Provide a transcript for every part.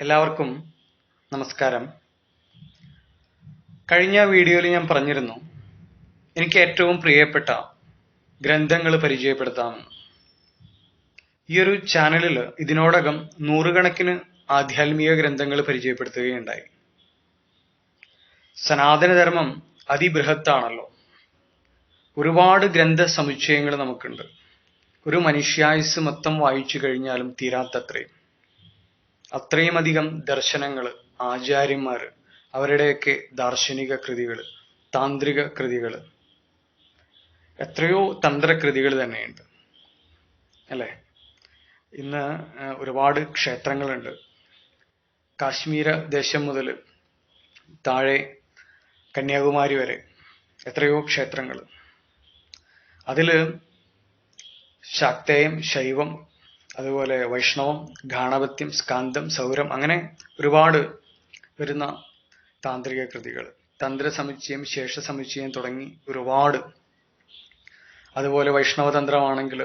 എല്ലാവർക്കും നമസ്കാരം. കഴിഞ്ഞ വീഡിയോയിൽ ഞാൻ പറഞ്ഞിരുന്നു എനിക്ക് ഏറ്റവും പ്രിയപ്പെട്ട ഗ്രന്ഥങ്ങൾ പരിചയപ്പെടുത്താമെന്ന് ഈ ഒരു ചാനലിൽ ഇതിനോടകം നൂറുകണക്കിന് ആധ്യാത്മിക ഗ്രന്ഥങ്ങൾ പരിചയപ്പെടുത്തുകയുണ്ടായി. സനാതനധർമ്മം അതിബൃഹത്താണല്ലോ. ഒരുപാട് ഗ്രന്ഥ സമുച്ചയങ്ങൾ നമുക്കുണ്ട്. ഒരു മനുഷ്യായുസ് മൊത്തം വായിച്ചു കഴിഞ്ഞാലും തീരാത്തത്രയും. അത്രയും അധികം ദർശനങ്ങൾ ആചാര്യന്മാർ അവരുടെയൊക്കെ ദാർശനിക കൃതികൾ താന്ത്രിക കൃതികൾ എത്രയോ തന്ത്രകൃതികൾ തന്നെയുണ്ട്. അല്ലേ? ഇന്ന് ഒരുപാട് ക്ഷേത്രങ്ങളുണ്ട്. കാശ്മീര ദേശം മുതൽ താഴെ കന്യാകുമാരി വരെ എത്രയോ ക്ഷേത്രങ്ങൾ അതിൽ ശാക്തേയം ശൈവം അതുപോലെ വൈഷ്ണവം ഗാണപത്യം സ്കാന്തം സൗരം അങ്ങനെ ഒരുപാട് വരുന്ന താന്ത്രിക കൃതികൾ. തന്ത്ര സമുച്ചയം ശേഷ സമുച്ചയം തുടങ്ങി ഒരുപാട്. അതുപോലെ വൈഷ്ണവ തന്ത്രമാണെങ്കിൽ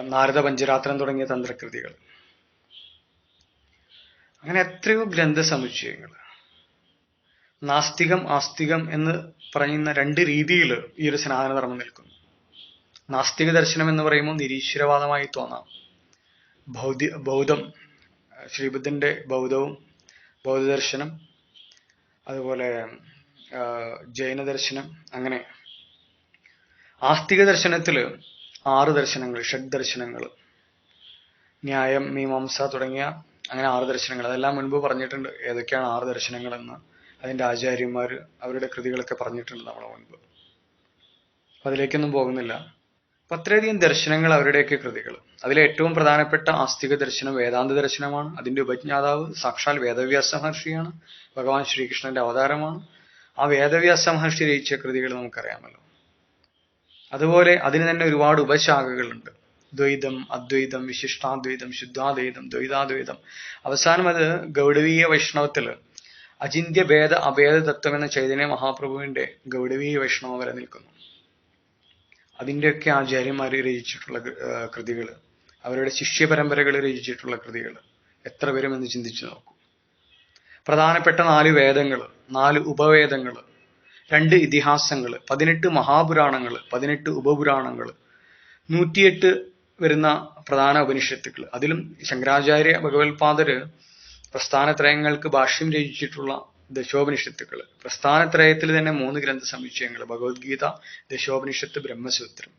നാരദ പഞ്ചരാത്രം തുടങ്ങിയ തന്ത്രകൃതികൾ. അങ്ങനെ എത്രയോ ഗ്രന്ഥ സമുച്ചയങ്ങൾ. നാസ്തികം ആസ്തികം എന്ന് പറയുന്ന രണ്ട് രീതിയിൽ ഈ ഒരു സനാതനധർമ്മം നിൽക്കുന്നു. നാസ്തിക ദർശനം എന്ന് പറയുമ്പോൾ നിരീശ്വരവാദമായി തോന്നാം. ബൗദ്ധ ബൗദ്ധം ശ്രീബുദ്ധന്റെ ബൗദ്ധവും ബൗദ്ധദർശനം അതുപോലെ ജൈന ദർശനം അങ്ങനെ. ആസ്തിക ദർശനത്തിൽ ആറ് ദർശനങ്ങൾ ഷഡ് ദർശനങ്ങൾ ന്യായം മീമാംസ തുടങ്ങിയ അങ്ങനെ ആറ് ദർശനങ്ങൾ. അതെല്ലാം മുൻപ് പറഞ്ഞിട്ടുണ്ട് ഏതൊക്കെയാണ് ആറ് ദർശനങ്ങളെന്ന്. അതിന്റെ ആചാര്യന്മാർ അവരുടെ കൃതികളൊക്കെ പറഞ്ഞിട്ടുണ്ട് നമ്മളെ മുൻപ്. അതിലേക്കൊന്നും പോകുന്നില്ല. അത്രയധികം ദർശനങ്ങൾ അവരുടെയൊക്കെ കൃതികൾ. അതിലെ ഏറ്റവും പ്രധാനപ്പെട്ട ആസ്തിക ദർശനം വേദാന്ത ദർശനമാണ്. അതിന്റെ ഉപജ്ഞാതാവ് സാക്ഷാൽ വേദവ്യാസ മഹർഷിയാണ്. ഭഗവാൻ ശ്രീകൃഷ്ണന്റെ അവതാരമാണ്. ആ വേദവ്യാസ മഹർഷി രചിച്ച കൃതികൾ നമുക്കറിയാമല്ലോ. അതുപോലെ അതിന് തന്നെ ഒരുപാട് ഉപശാഖകളുണ്ട്. ദ്വൈതം അദ്വൈതം വിശിഷ്ടാദ്വൈതം ശുദ്ധാദ്വൈതം ദ്വൈതാദ്വൈതം. അവസാനം അത് ഗൗഡവീയ വൈഷ്ണവത്തിൽ അജിന്ത്യ ഭേദ അഭേദ തത്വം എന്ന ചൈതന്യ മഹാപ്രഭുവിന്റെ ഗൗഡവീയ വൈഷ്ണവം വരെ നിൽക്കുന്നു. അതിന്റെയൊക്കെ ആചാര്യന്മാർ രചിച്ചിട്ടുള്ള കൃതികൾ അവരുടെ ശിഷ്യ പരമ്പരകൾ രചിച്ചിട്ടുള്ള കൃതികൾ എത്ര വരുമെന്ന് ചിന്തിച്ചു നോക്കൂ. പ്രധാനപ്പെട്ട നാല് വേദങ്ങൾ നാല് ഉപവേദങ്ങൾ രണ്ട് ഇതിഹാസങ്ങൾ പതിനെട്ട് മഹാപുരാണങ്ങൾ പതിനെട്ട് ഉപപുരാണങ്ങൾ നൂറ്റിയെട്ട് വരുന്ന പ്രധാന ഉപനിഷത്തുക്കൾ അതിലും ശങ്കരാചാര്യ ഭഗവത്പാദര് പ്രസ്ഥാനത്രയങ്ങൾക്ക് ഭാഷ്യം രചിച്ചിട്ടുള്ള ദശോപനിഷത്തുക്കൾ പ്രസ്ഥാനത്രയത്തിൽ തന്നെ മൂന്ന് ഗ്രന്ഥ സമുച്ചയങ്ങൾ ഭഗവത്ഗീത ദശോപനിഷത്ത് ബ്രഹ്മസൂത്രം.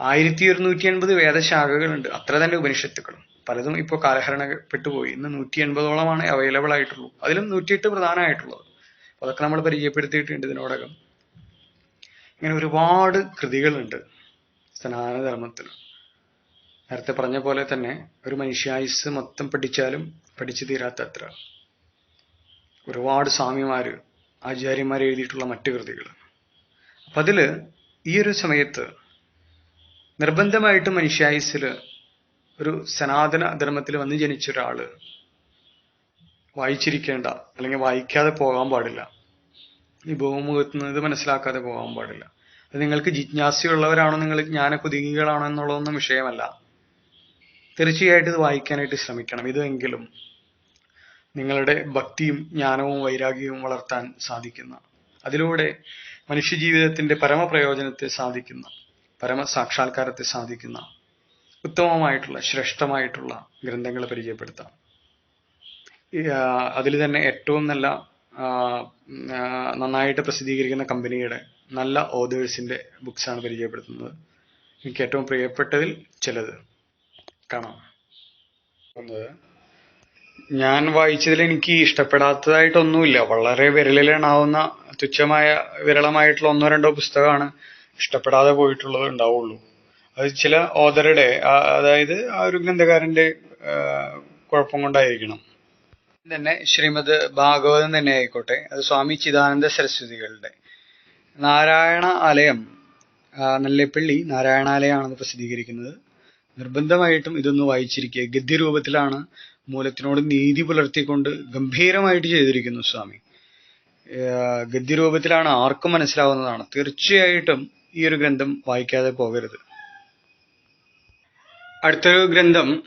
ആയിരത്തി ഒരുന്നൂറ്റി എൺപത് വേദശാഖകളുണ്ട്. അത്ര തന്നെ ഉപനിഷത്തുക്കളും. പലതും ഇപ്പോൾ കാലഹരണപ്പെട്ടു പോയി. ഇന്ന് നൂറ്റി എൺപതോളമാണ് അവൈലബിൾ ആയിട്ടുള്ളൂ. അതിലും നൂറ്റിയെട്ട് പ്രധാനമായിട്ടുള്ളത്. അതൊക്കെ നമ്മൾ പരിചയപ്പെടുത്തിയിട്ടുണ്ട് ഇതിനോടകം. ഇങ്ങനെ ഒരുപാട് കൃതികളുണ്ട് സനാതനധർമ്മത്തിന് നേരത്തെ പറഞ്ഞ പോലെ തന്നെ ഒരു മനുഷ്യായുസ് മൊത്തം പഠിച്ചാലും പഠിച്ചു തീരാത്തത്ര. ഒരുപാട് സ്വാമിമാര് ആചാര്യന്മാർ എഴുതിയിട്ടുള്ള മറ്റു കൃതികൾ അപ്പൊ അതിൽ ഈ ഒരു സമയത്ത് നിർബന്ധമായിട്ട് മനുഷ്യായുസിൽ ഒരു സനാതന ധർമ്മത്തിൽ വന്ന് ജനിച്ച ഒരാൾ വായിച്ചിരിക്കേണ്ട അല്ലെങ്കിൽ വായിക്കാതെ പോകാൻ പാടില്ല. ഈ ഇത് മനസ്സിലാക്കാതെ പോകാൻ പാടില്ല. അത് നിങ്ങൾക്ക് ജിജ്ഞാസയുള്ളവരാണോ നിങ്ങൾ ജ്ഞാന കുതുകികളാണോ എന്നുള്ളതൊന്നും വിഷയമല്ല. തീർച്ചയായിട്ടും ഇത് വായിക്കാനായിട്ട് ശ്രമിക്കണം. ഇതെങ്കിലും നിങ്ങളുടെ ഭക്തിയും ജ്ഞാനവും വൈരാഗ്യവും വളർത്താൻ സാധിക്കുന്ന അതിലൂടെ മനുഷ്യജീവിതത്തിന്റെ പരമപ്രയോജനത്തെ സാധിക്കുന്ന പരമ സാക്ഷാത്കാരത്തെ സാധിക്കുന്ന ഉത്തമമായിട്ടുള്ള ശ്രേഷ്ഠമായിട്ടുള്ള ഗ്രന്ഥങ്ങൾ പരിചയപ്പെടുത്താം. അതിൽ തന്നെ ഏറ്റവും നല്ല നന്നായിട്ട് പ്രസിദ്ധീകരിക്കുന്ന കമ്പനിയുടെ നല്ല ഓതേഴ്സിന്റെ ബുക്സ് ആണ് പരിചയപ്പെടുത്തുന്നത്. എനിക്ക് ഏറ്റവും പ്രിയപ്പെട്ടതിൽ ചിലത്. കാണാം. ഞാൻ വായിച്ചതിൽ എനിക്ക് ഇഷ്ടപ്പെടാത്തതായിട്ടൊന്നുമില്ല. വളരെ വിരലിലെണ്ണാവുന്ന തുച്ഛമായ വിരളമായിട്ടുള്ള ഒന്നോ രണ്ടോ പുസ്തകമാണ് ഇഷ്ടപ്പെടാതെ പോയിട്ടുള്ളത് ഉണ്ടാവുള്ളൂ. അത് ചില ഓതറുടെ അതായത് ആ ഒരു ഗ്രന്ഥകാരന്റെ കുഴപ്പം കൊണ്ടായിരിക്കണം. തന്നെ ശ്രീമദ് ഭാഗവതം തന്നെ ആയിക്കോട്ടെ. അത് സ്വാമി ചിദാനന്ദ സരസ്വതികളുടെ. നാരായണ ആലയം നല്ലേപ്പള്ളി നാരായണാലയമാണെന്ന് പ്രസിദ്ധീകരിക്കുന്നത്. നിർബന്ധമായിട്ടും ഇതൊന്ന് വായിച്ചിരിക്കുക. ഗദ്യരൂപത്തിലാണ് മൂലത്തിനോട് നീതി പുലർത്തിക്കൊണ്ട് ഗംഭീരമായിട്ട് ചെയ്തിരിക്കുന്നു സ്വാമി. ഗദ്യരൂപത്തിലാണ് ആർക്കും മനസ്സിലാവുന്നതാണ്. തീർച്ചയായിട്ടും ഈ ഒരു ഗ്രന്ഥം വായിക്കാതെ പോകരുത്. അടുത്തൊരു ഗ്രന്ഥം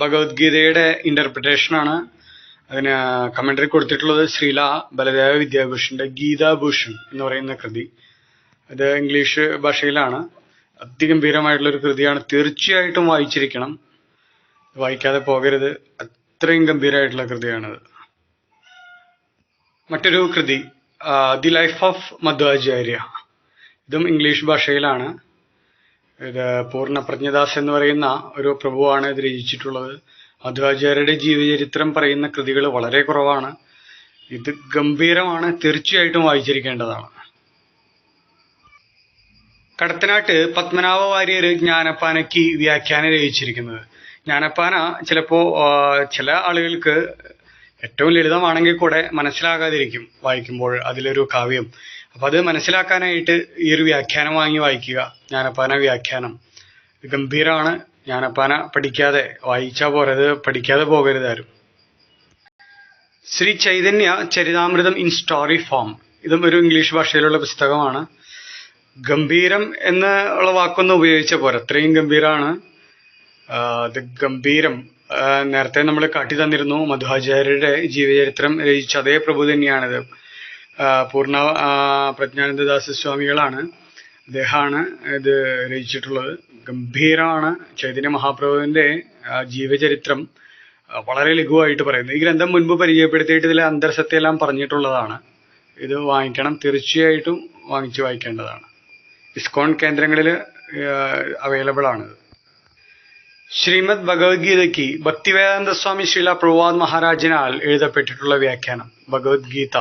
ഭഗവത്ഗീതയുടെ ഇന്റർപ്രിട്ടേഷനാണ് അതിന് കമന്ററി കൊടുത്തിട്ടുള്ളത് ശ്രീല ബലദേവ വിദ്യാഭൂഷന്റെ ഗീതാഭൂഷൺ എന്ന് പറയുന്ന കൃതി. അത് ഇംഗ്ലീഷ് ഭാഷയിലാണ്. അതിഗംഭീരമായിട്ടുള്ള ഒരു കൃതിയാണ്. തീർച്ചയായിട്ടും വായിച്ചിരിക്കണം. വായിക്കാതെ പോകരുത്. അത്രയും ഗംഭീരമായിട്ടുള്ള കൃതിയാണത്. മറ്റൊരു കൃതി ദി ലൈഫ് ഓഫ് മധ്വാചാര്യ ഇതും ഇംഗ്ലീഷ് ഭാഷയിലാണ്. ഇത് പൂർണപ്രജ്ഞദാസ് എന്ന് പറയുന്ന ഒരു പ്രഭുവാണ് ഇത് രചിച്ചിട്ടുള്ളത്. മധ്വാചാര്യരുടെ ജീവചരിത്രം പറയുന്ന കൃതികൾ വളരെ കുറവാണ്. ഇത് ഗംഭീരമാണ് തീർച്ചയായിട്ടും വായിച്ചിരിക്കേണ്ടതാണ്. കടത്തനാട്ട് പത്മനാഭ വാര്യർ ജ്ഞാനപ്പാനയ്ക്ക് വ്യാഖ്യാനം രചിച്ചിരിക്കുന്നത്. ജ്ഞാനപ്പാന ചിലപ്പോ ചില ആളുകൾക്ക് ഏറ്റവും ലളിതമാണെങ്കിൽ കൂടെ മനസ്സിലാകാതിരിക്കും വായിക്കുമ്പോൾ അതിലൊരു കാവ്യം. അപ്പൊ അത് മനസ്സിലാക്കാനായിട്ട് ഈ ഒരു വ്യാഖ്യാനം വാങ്ങി വായിക്കുക ജ്ഞാനപ്പാന വ്യാഖ്യാനം. ഗംഭീരമാണ് ജ്ഞാനപ്പാന പഠിക്കാതെ വായിച്ചാ പോരത് പഠിക്കാതെ പോകരുത് ആരും. Shri Chaitanya Charitamritam in story form. ഇതും ഒരു ഇംഗ്ലീഷ് ഭാഷയിലുള്ള പുസ്തകമാണ്. ഗംഭീരം എന്നുള്ള വാക്കൊന്നും ഉപയോഗിച്ച പോരാ. അത്രയും ഗംഭീരമാണ് ഗംഭീരം. നേരത്തെ നമ്മൾ കാട്ടി തന്നിരുന്നു മധ്വാചാര്യരുടെ ജീവചരിത്രം രചിച്ച അതേ പ്രഭു തന്നെയാണിത്. പൂർണ പ്രജ്ഞാനന്ദദാസ സ്വാമികളാണ് അദ്ദേഹമാണ് ഇത് രചിച്ചിട്ടുള്ളത്. ഗംഭീരമാണ് ചൈതന്യ മഹാപ്രഭുവിന്റെ ജീവചരിത്രം. വളരെ ലഘുവായിട്ട് പറയുന്നത് ഈ ഗ്രന്ഥം മുൻപ് പരിചയപ്പെടുത്തിയിട്ട് ഇതിലെ അന്തർസത്തെല്ലാം പറഞ്ഞിട്ടുള്ളതാണ്. ഇത് വാങ്ങിക്കണം. തീർച്ചയായിട്ടും വാങ്ങിച്ചു വായിക്കേണ്ടതാണ്. ഇസ്കോൺ കേന്ദ്രങ്ങളിൽ അവൈലബിൾ ആണിത് ശ്രീമദ് ഭഗവത്ഗീതയ്ക്ക് ഭക്തിവേദാന്ത സ്വാമി ശ്രീല പ്രഭുവാദ് മഹാരാജിനാൽ എഴുതപ്പെട്ടിട്ടുള്ള വ്യാഖ്യാനം Bhagavad Gita.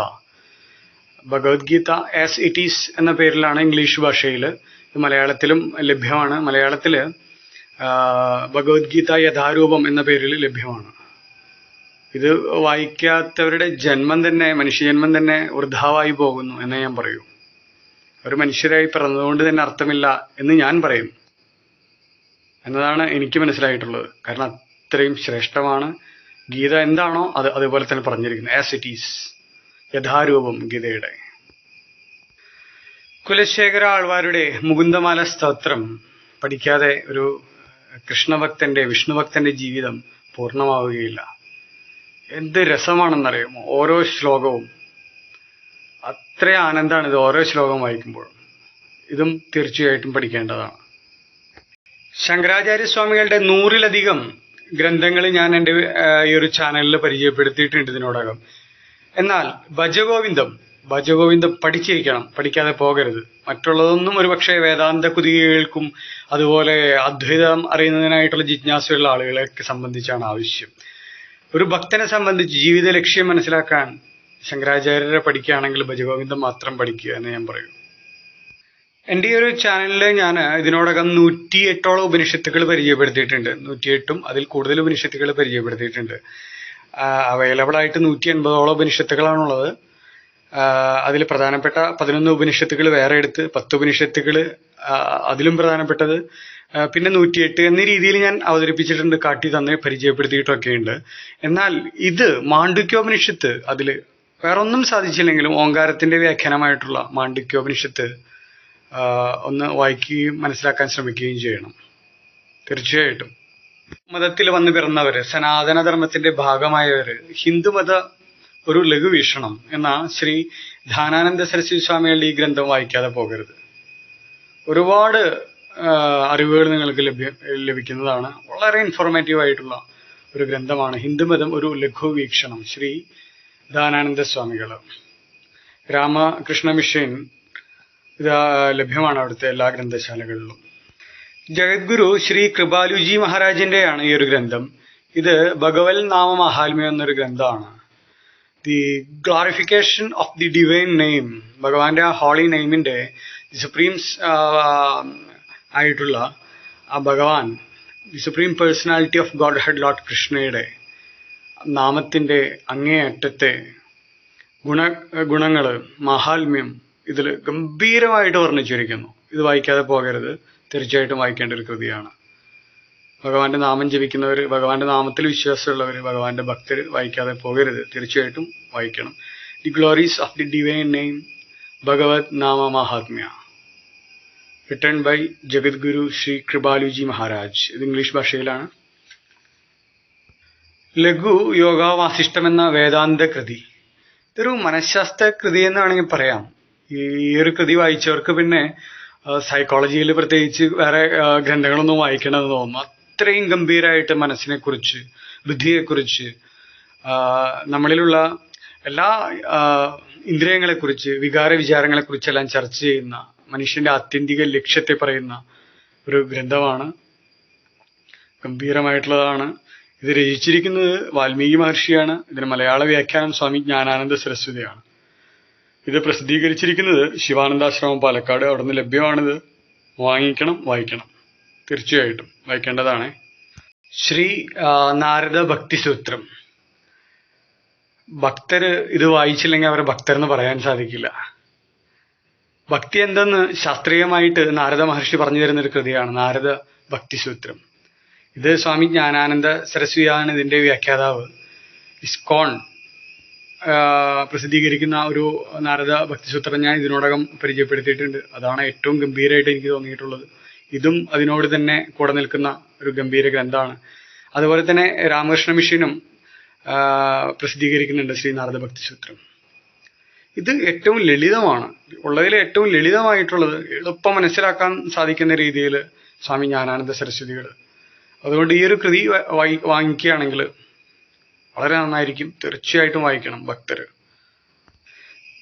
Bhagavad Gita as it is എന്ന പേരിലാണ് ഇംഗ്ലീഷ് ഭാഷയിൽ മലയാളത്തിലും ലഭ്യമാണ്. മലയാളത്തിൽ ആ, ഭഗവത്ഗീത യഥാരൂപം എന്ന പേരിൽ ലഭ്യമാണ്. ഇത് വായിക്കാത്തവരുടെ ജന്മം തന്നെ മനുഷ്യജന്മം തന്നെ വൃദ്ധാവായി പോകുന്നു എന്നേ ഞാൻ പറയൂ. ഒരു മനുഷ്യരായി പിറന്നതുകൊണ്ട് തന്നെ അർത്ഥമില്ല എന്ന് ഞാൻ പറയും. എന്നതാണ് എനിക്ക് മനസ്സിലായിട്ടുള്ളത്. കാരണം അത്രയും ശ്രേഷ്ഠമാണ്. ഗീത എന്താണോ അത് അതുപോലെ തന്നെ പറഞ്ഞിരിക്കുന്നത് ആസ് ഇറ്റ് ഈസ് യഥാരൂപം ഗീതയുടെ. കുലശേഖര ആൾവാരുടെ മുകുന്ദമാല സ്തോത്രം പഠിക്കാതെ ഒരു കൃഷ്ണഭക്തന്റെ വിഷ്ണുഭക്തന്റെ ജീവിതം പൂർണമാവുകയില്ല. എന്ത് രസമാണെന്നറിയുമോ? ഓരോ ശ്ലോകവും. അത്ര ആനന്ദമാണ് ഇത് ഓരോ ശ്ലോകം വായിക്കുമ്പോഴും. ഇതും തീർച്ചയായിട്ടും പഠിക്കേണ്ടതാണ്. ശങ്കരാചാര്യ സ്വാമികളുടെ നൂറിലധികം ഗ്രന്ഥങ്ങൾ ഞാൻ എന്റെ ഈ ഒരു ചാനലിൽ പരിചയപ്പെടുത്തിയിട്ടുണ്ട് ഇതിനോടകം. എന്നാൽ ഭജഗോവിന്ദം ഭജഗോവിന്ദം പഠിച്ചിരിക്കണം. പഠിക്കാതെ പോകരുത്. മറ്റുള്ളതൊന്നും ഒരുപക്ഷെ വേദാന്ത കുതികൾക്കും അതുപോലെ അദ്വൈതം അറിയുന്നതിനായിട്ടുള്ള ജിജ്ഞാസയുള്ള ആളുകളെയൊക്കെ സംബന്ധിച്ചാണ് ആവശ്യം. ഒരു ഭക്തനെ സംബന്ധിച്ച് ജീവിത ലക്ഷ്യം മനസ്സിലാക്കാൻ ശങ്കരാചാര്യരെ പഠിക്കുകയാണെങ്കിൽ ഭജഗോവിന്ദം മാത്രം പഠിക്കുക എന്ന് ഞാൻ പറയും. എന്റെ ഈ ഒരു ചാനലിൽ ഞാൻ ഇതിനോടകം നൂറ്റി എട്ടോളം ഉപനിഷത്തുകൾ പരിചയപ്പെടുത്തിയിട്ടുണ്ട്. നൂറ്റിയെട്ടും അതിൽ കൂടുതൽ ഉപനിഷത്തുകൾ പരിചയപ്പെടുത്തിയിട്ടുണ്ട്. അവൈലബിൾ ആയിട്ട് നൂറ്റി എൺപതോളം ഉപനിഷത്തുകളാണുള്ളത് അതിൽ പ്രധാനപ്പെട്ട പതിനൊന്ന് ഉപനിഷത്തുകൾ വേറെ എടുത്ത് പത്ത് ഉപനിഷത്തുകൾ അതിലും പ്രധാനപ്പെട്ടത്. പിന്നെ നൂറ്റിയെട്ട് എന്ന രീതിയിൽ ഞാൻ അവതരിപ്പിച്ചിട്ടുണ്ട് കാട്ടി തന്ന് പരിചയപ്പെടുത്തിയിട്ടൊക്കെ ഉണ്ട് എന്നാൽ ഇത് മാണ്ഡുക്യോപനിഷത്ത് അതിൽ വേറൊന്നും സാധിച്ചില്ലെങ്കിലും ഓങ്കാരത്തിന്റെ വ്യാഖ്യാനമായിട്ടുള്ള മാണ്ഡുക്യോപനിഷത്ത് ഒന്ന് വായിക്കുകയും മനസ്സിലാക്കാൻ ശ്രമിക്കുകയും ചെയ്യണം. തീർച്ചയായിട്ടും. മതത്തിൽ വന്നു പിറന്നവര് സനാതനധർമ്മത്തിന്റെ ഭാഗമായവര് ഹിന്ദുമത ഒരു ലഘുവീക്ഷണം എന്ന ശ്രീ ധാനാനന്ദ സരസ്വതി സ്വാമികളുടെ ഈ ഗ്രന്ഥം വായിക്കാതെ പോകരുത്. ഒരുപാട് അറിവുകൾ നിങ്ങൾക്ക് ലഭിക്കുന്നതാണ്. വളരെ ഇൻഫോർമേറ്റീവ് ആയിട്ടുള്ള ഒരു ഗ്രന്ഥമാണ് ഹിന്ദുമതം ഒരു ലഘുവീക്ഷണം ശ്രീ ദാനാനന്ദ സ്വാമികൾ രാമകൃഷ്ണ മിഷൻ ഇത് ലഭ്യമാണ് അവിടുത്തെ എല്ലാ ഗ്രന്ഥശാലകളിലും. ജഗദ്ഗുരു ശ്രീ കൃപാലുജി മഹാരാജിന്റെയാണ് ഈ ഒരു ഗ്രന്ഥം. ഇത് ഭഗവൽ നാമ മഹാത്മ്യം എന്നൊരു ഗ്രന്ഥമാണ്. The glorification of the divine name ഭഗവാന്റെ ആ ഹോളി നെയിമിന്റെ ദി സുപ്രീംസ് ആയിട്ടുള്ള ആ ഭഗവാൻ the supreme personality of Godhead Lord കൃഷ്ണയുടെ നാമത്തിന്റെ അങ്ങേയറ്റത്തെ ഗുണ ഗുണങ്ങൾ മാഹാത്മ്യം ഇതിൽ ഗംഭീരമായിട്ട് വർണിച്ചിരിക്കുന്നു. ഇത് വായിക്കാതെ പോകരുത്. തീർച്ചയായിട്ടും വായിക്കേണ്ട ഒരു കൃതിയാണ്. ഭഗവാന്റെ നാമം ജപിക്കുന്നവർ ഭഗവാന്റെ നാമത്തിൽ വിശ്വാസമുള്ളവർ ഭഗവാന്റെ ഭക്തർ വായിക്കാതെ പോകരുത്. തീർച്ചയായിട്ടും വായിക്കണം. The glories of the divine name Bhagavat Nama Mahatmya written by Jagadguru Shri Kripaluji Maharaj ഇത് ഇംഗ്ലീഷ് ഭാഷയിലാണ്. ലഘു യോഗ വാസിഷ്ടം എന്ന വേദാന്ത കൃതി. ഇതൊരു മനഃശാസ്ത്ര കൃതി എന്ന് വേണമെങ്കിൽ പറയാം. ഈ ഒരു കൃതി വായിച്ചവർക്ക് പിന്നെ സൈക്കോളജിയിൽ പ്രത്യേകിച്ച് വേറെ ഗ്രന്ഥങ്ങളൊന്നും വായിക്കണമെന്ന് തോന്നുന്നു. അത്രയും ഗംഭീരമായിട്ട് മനസ്സിനെ കുറിച്ച് ബുദ്ധിയെക്കുറിച്ച് നമ്മളിലുള്ള എല്ലാ ഇന്ദ്രിയങ്ങളെക്കുറിച്ച് വികാര വിചാരങ്ങളെക്കുറിച്ചെല്ലാം ചർച്ച ചെയ്യുന്ന മനുഷ്യന്റെ ആത്യന്തിക ലക്ഷ്യത്തെ പറയുന്ന ഒരു ഗ്രന്ഥമാണ്. ഗംഭീരമായിട്ടുള്ളതാണ്. ഇത് രചിച്ചിരിക്കുന്നത് വാൽമീകി മഹർഷിയാണ്. ഇതിന് മലയാള വ്യാഖ്യാനം സ്വാമി ജ്ഞാനാനന്ദ സരസ്വതിയാണ്. ഇത് പ്രസിദ്ധീകരിച്ചിരിക്കുന്നത് ശിവാനന്ദാശ്രമം പാലക്കാട് അവിടെ നിന്ന് ലഭ്യമാണിത്. വാങ്ങിക്കണം വായിക്കണം. തീർച്ചയായിട്ടും വായിക്കേണ്ടതാണ്. ശ്രീ നാരദ ഭക്തി സൂത്രം. ഭക്തര് ഇത് വായിച്ചില്ലെങ്കിൽ അവരെ ഭക്തരെന്ന് പറയാൻ സാധിക്കില്ല. ഭക്തി എന്തെന്ന് ശാസ്ത്രീയമായിട്ട് നാരദ മഹർഷി പറഞ്ഞു തരുന്ന ഒരു കൃതിയാണ് നാരദ ഭക്തി സൂത്രം. ഇത് സ്വാമി ജ്ഞാനാനന്ദ സരസ്വതിയാണ് ഇതിന്റെ വ്യാഖ്യാതാവ് ഇസ്കോൺ പ്രസിദ്ധീകരിക്കുന്ന ഒരു നാരദ ഭക്തിസൂത്രം ഞാൻ ഇതിനോടകം പരിചയപ്പെടുത്തിയിട്ടുണ്ട്. അതാണ് ഏറ്റവും ഗംഭീരമായിട്ട് എനിക്ക് തോന്നിയിട്ടുള്ളത്. ഇതും അതിനോട് തന്നെ കൂടെ നിൽക്കുന്ന ഒരു ഗംഭീര ഗ്രന്ഥമാണ് അതുപോലെ തന്നെ രാമകൃഷ്ണ മിഷനും പ്രസിദ്ധീകരിക്കുന്നുണ്ട് ശ്രീ നാരദ ഭക്തിസൂത്രം. ഇത് ഏറ്റവും ലളിതമാണ്. ഉള്ളതിൽ ഏറ്റവും ലളിതമായിട്ടുള്ളത് എളുപ്പം മനസ്സിലാക്കാൻ സാധിക്കുന്ന രീതിയിൽ സ്വാമി ജ്ഞാനാനന്ദ സരസ്വതികൾ. അതുകൊണ്ട് ഈ ഒരു കൃതി വ- വായി- വാങ്ങിക്കുകയാണെങ്കിൽ വളരെ നന്നായിരിക്കും. തീർച്ചയായിട്ടും വായിക്കണം ഭക്തർ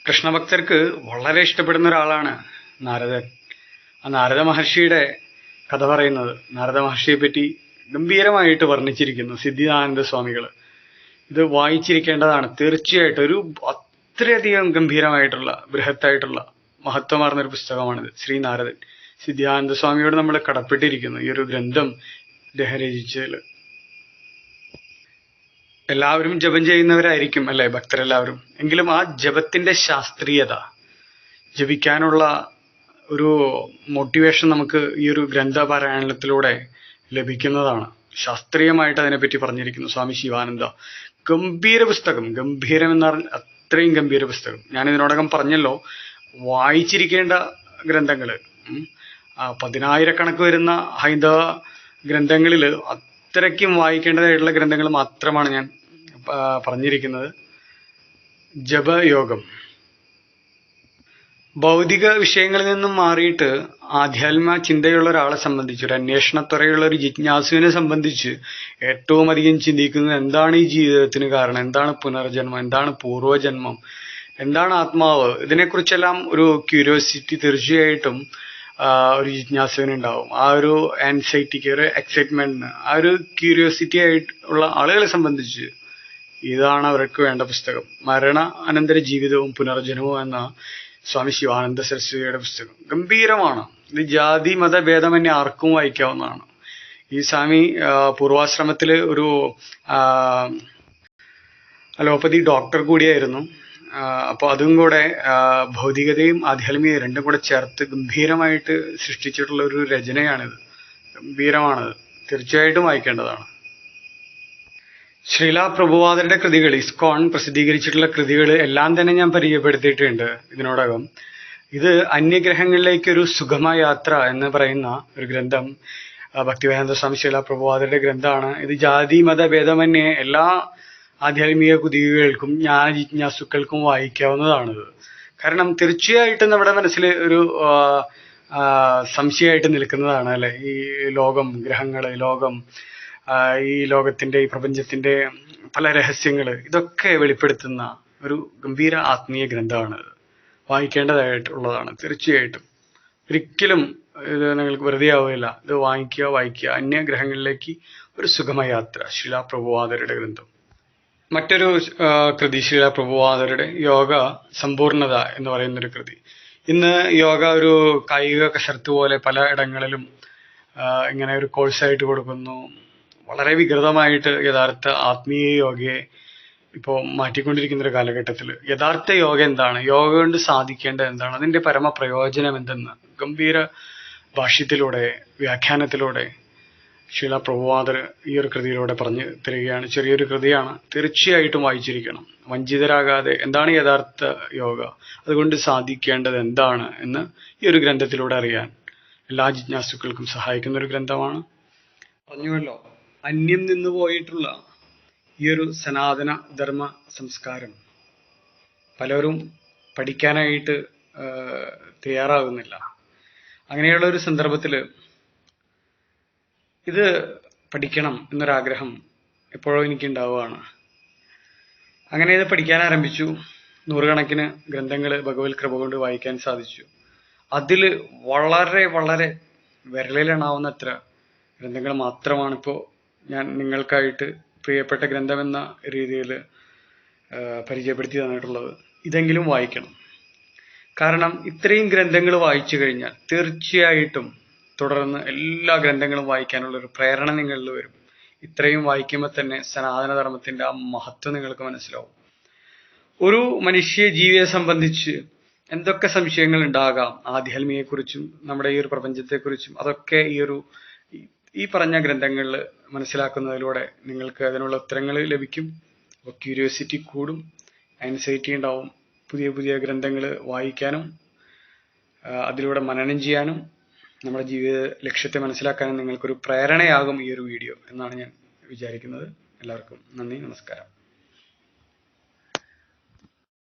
കൃഷ്ണഭക്തർക്ക് വളരെ ഇഷ്ടപ്പെടുന്ന ഒരാളാണ് നാരദൻ ആ നാരദ മഹർഷിയുടെ കഥ പറയുന്നത്. നാരദ മഹർഷിയെ പറ്റി ഗംഭീരമായിട്ട് വർണിച്ചിരിക്കുന്നു സിദ്ധിദാനന്ദ സ്വാമികൾ ഇത് വായിച്ചിരിക്കേണ്ടതാണ്. തീർച്ചയായിട്ടും ഒരു അത്രയധികം ഗംഭീരമായിട്ടുള്ള ബൃഹത്തായിട്ടുള്ള മഹത്വമാർന്ന ഒരു പുസ്തകമാണിത്. ശ്രീ നാരദൻ സിദ്ധാനന്ദ സ്വാമിയോട് നമ്മൾ കടപ്പെട്ടിരിക്കുന്നു. ഈ ഒരു ഗ്രന്ഥം ഇദ്ദേഹം രചിച്ചതിൽ എല്ലാവരും ജപം ചെയ്യുന്നവരായിരിക്കും അല്ലെ ഭക്തരെല്ലാവരും? എങ്കിലും ആ ജപത്തിന്റെ ശാസ്ത്രീയത ജപിക്കാനുള്ള ഒരു മോട്ടിവേഷൻ നമുക്ക് ഈ ഒരു ഗ്രന്ഥപാരായണത്തിലൂടെ ലഭിക്കുന്നതാണ്. ശാസ്ത്രീയമായിട്ട് അതിനെപ്പറ്റി പറഞ്ഞിരിക്കുന്നു സ്വാമി ശിവാനന്ദ. ഗംഭീര പുസ്തകം ഗംഭീരം എന്ന് പറഞ്ഞ അത്രയും ഗംഭീര പുസ്തകം. ഞാൻ ഇതിനോടകം പറഞ്ഞല്ലോ വായിച്ചിരിക്കേണ്ട ഗ്രന്ഥങ്ങൾ. ആ പതിനായിരക്കണക്ക് വരുന്ന ഹൈന്ദവ ഗ്രന്ഥങ്ങളിൽ അത്രയ്ക്കും വായിക്കേണ്ടതായിട്ടുള്ള ഗ്രന്ഥങ്ങൾ മാത്രമാണ് ഞാൻ പറഞ്ഞിരിക്കുന്നത്. ജപയോഗം. ഭൗതിക വിഷയങ്ങളിൽ നിന്നും മാറിയിട്ട് ആധ്യാത്മ ചിന്തയുള്ള ഒരാളെ സംബന്ധിച്ച് ഒരു അന്വേഷണത്വരയുള്ള ഒരു ജിജ്ഞാസുവിനെ സംബന്ധിച്ച് ഏറ്റവും അധികം ചിന്തിക്കുന്നത് എന്താണ് ഈ ജീവിതത്തിന് കാരണം എന്താണ് പുനർജന്മം എന്താണ് പൂർവജന്മം എന്താണ് ആത്മാവ്? ഇതിനെക്കുറിച്ചെല്ലാം ഒരു ക്യൂരിയോസിറ്റി തീർച്ചയായിട്ടും ഒരു ജിജ്ഞാസുവിന് ഉണ്ടാവും ആ ഒരു ആൻസൈറ്റിക്ക് ഒരു എക്സൈറ്റ്മെന്റിന് ആ ഒരു ക്യൂരിയോസിറ്റി ആയിട്ടുള്ള ആളുകളെ സംബന്ധിച്ച് ഇതാണ് അവർക്ക് വേണ്ട പുസ്തകം. മരണ അനന്തര ജീവിതവും പുനർജനവും എന്ന സ്വാമി ശിവാനന്ദ സരസ്വതിയുടെ പുസ്തകം. ഗംഭീരമാണ്. ഇത് ജാതി മതഭേദമന്യേ ആർക്കും വായിക്കാവുന്നതാണ്. ഈ സ്വാമി പൂർവാശ്രമത്തിൽ ഒരു അലോപ്പതി ഡോക്ടർ കൂടിയായിരുന്നു. ആ, അപ്പൊ അതും കൂടെ ഭൗതികതയും ആധ്യാത്മികതയും രണ്ടും കൂടെ ചേർത്ത് ഗംഭീരമായിട്ട് സൃഷ്ടിച്ചിട്ടുള്ള ഒരു രചനയാണിത്. ഗംഭീരമാണത്. തീർച്ചയായിട്ടും വായിക്കേണ്ടതാണ്. ശ്രീല പ്രഭുവാദരുടെ കൃതികൾ ഇസ്കോൺ പ്രസിദ്ധീകരിച്ചിട്ടുള്ള കൃതികൾ എല്ലാം തന്നെ ഞാൻ പരിചയപ്പെടുത്തിയിട്ടുണ്ട് ഇതിനോടകം. ഇത് അന്യഗ്രഹങ്ങളിലേക്ക് ഒരു സുഗമ യാത്ര എന്ന് പറയുന്ന ഒരു ഗ്രന്ഥം ഭക്തിവേദാന്ത സ്വാമി ശ്രീല പ്രഭുവാദരുടെ ഗ്രന്ഥമാണ്. ഇത് ജാതി മത ഭേദമന്യേ എല്ലാ ആധ്യാത്മിക കുതികൾക്കും ജ്ഞാന ജിജ്ഞാസുക്കൾക്കും വായിക്കാവുന്നതാണിത് കാരണം തീർച്ചയായിട്ടും നമ്മുടെ മനസ്സിൽ ഒരു സംശയമായിട്ട് നിൽക്കുന്നതാണ് അല്ലെ? ഈ ലോകം ഗ്രഹങ്ങൾ ലോകം ഈ ലോകത്തിന്റെ ഈ പ്രപഞ്ചത്തിന്റെ പല രഹസ്യങ്ങൾ ഇതൊക്കെ വെളിപ്പെടുത്തുന്ന ഒരു ഗംഭീര ആത്മീയ ഗ്രന്ഥമാണ് വായിക്കേണ്ടതായിട്ടുള്ളതാണ് തീർച്ചയായിട്ടും. ഒരിക്കലും ഇത് നിങ്ങൾക്ക് വെറുതെ ആവുകയില്ല. ഇത് വാങ്ങിക്കുക വായിക്കുക. അന്യഗ്രഹങ്ങളിലേക്ക് ഒരു സുഗമയാത്ര. ശിലാപ്രഭുവാദരുടെ ഗ്രന്ഥം. മറ്റൊരു കൃതി ശീല പ്രഭുവാദരുടെ യോഗ സമ്പൂർണത എന്ന് പറയുന്ന ഒരു കൃതി. ഇന്ന് യോഗ ഒരു കായിക കസരത്ത് പോലെ പല ഇടങ്ങളിലും ഇങ്ങനെ ഒരു കോഴ്സായിട്ട് കൊടുക്കുന്നു. വളരെ വികൃതമായിട്ട് യഥാർത്ഥ ആത്മീയ യോഗയെ ഇപ്പോൾ മാറ്റിക്കൊണ്ടിരിക്കുന്ന ഒരു കാലഘട്ടത്തിൽ യഥാർത്ഥ യോഗ എന്താണ്? യോഗ കൊണ്ട് സാധിക്കേണ്ടത് എന്താണ്? അതിന്റെ പരമ പ്രയോജനം എന്തെന്ന്? ഗംഭീര ഭാഷ്യത്തിലൂടെ വ്യാഖ്യാനത്തിലൂടെ ശീല പ്രഭുവാദർ ഈ ഒരു കൃതിയിലൂടെ പറഞ്ഞു തരികയാണ്. ചെറിയൊരു കൃതിയാണ്. തീർച്ചയായിട്ടും വായിച്ചിരിക്കണം. വഞ്ചിതരാകാതെ എന്താണ് യഥാർത്ഥ യോഗ? അതുകൊണ്ട് സാധിക്കേണ്ടത് എന്താണ് എന്ന് ഈ ഒരു ഗ്രന്ഥത്തിലൂടെ അറിയാൻ എല്ലാ ജിജ്ഞാസുക്കൾക്കും സഹായിക്കുന്ന ഒരു ഗ്രന്ഥമാണ്. പറഞ്ഞുവല്ലോ അന്യം നിന്ന് പോയിട്ടുള്ള ഈ ഒരു സനാതന ധർമ്മ സംസ്കാരം പലരും പഠിക്കാനായിട്ട് തയ്യാറാകുന്നില്ല. അങ്ങനെയുള്ള ഒരു സന്ദർഭത്തിൽ ഇത് പഠിക്കണം എന്നൊരാഗ്രഹം എപ്പോഴോ എനിക്കുണ്ടാവുകയാണ്. അങ്ങനെ ഇത് പഠിക്കാൻ ആരംഭിച്ചു. നൂറുകണക്കിന് ഗ്രന്ഥങ്ങൾ ഭഗവത് കൃപ കൊണ്ട് വായിക്കാൻ സാധിച്ചു. അതിൽ വളരെ വളരെ വിരലിലെണ്ണാവുന്ന അത്ര ഗ്രന്ഥങ്ങൾ മാത്രമാണിപ്പോൾ ഞാൻ നിങ്ങൾക്കായിട്ട് പ്രിയപ്പെട്ട ഗ്രന്ഥമെന്ന രീതിയിൽ പരിചയപ്പെടുത്തി തന്നിട്ടുള്ളത്. ഇതെങ്കിലും വായിക്കണം. കാരണം ഇത്രയും ഗ്രന്ഥങ്ങൾ വായിച്ചു കഴിഞ്ഞാൽ തീർച്ചയായിട്ടും തുടർന്ന് എല്ലാ ഗ്രന്ഥങ്ങളും വായിക്കാനുള്ള ഒരു പ്രേരണ നിങ്ങളിൽ വരും. ഇത്രയും വായിക്കുമ്പോൾ തന്നെ സനാതനധർമ്മത്തിന്റെ ആ മഹത്വം നിങ്ങൾക്ക് മനസ്സിലാവും. ഒരു മനുഷ്യ ജീവിയെ സംബന്ധിച്ച് എന്തൊക്കെ സംശയങ്ങൾ ഉണ്ടാകാം? ആധ്യാത്മികയെക്കുറിച്ചും നമ്മുടെ ഈ ഒരു പ്രപഞ്ചത്തെക്കുറിച്ചും അതൊക്കെ ഈ ഒരു ഈ- പറഞ്ഞ ഗ്രന്ഥങ്ങളിൽ മനസ്സിലാക്കുന്നതിലൂടെ നിങ്ങൾക്ക് അതിനുള്ള ഉത്തരങ്ങൾ ലഭിക്കും. അപ്പോൾ ക്യൂരിയോസിറ്റി കൂടും ആൻസൈറ്റി ഉണ്ടാവും പുതിയ പുതിയ ഗ്രന്ഥങ്ങൾ വായിക്കാനും അതിലൂടെ മനനം ചെയ്യാനും നമ്മുടെ ജീവിത ലക്ഷ്യത്തെ മനസ്സിലാക്കാനും നിങ്ങൾക്കൊരു പ്രേരണയാകും ഈ ഒരു വീഡിയോ എന്നാണ് ഞാൻ വിചാരിക്കുന്നത്. എല്ലാവർക്കും നന്ദി നമസ്കാരം.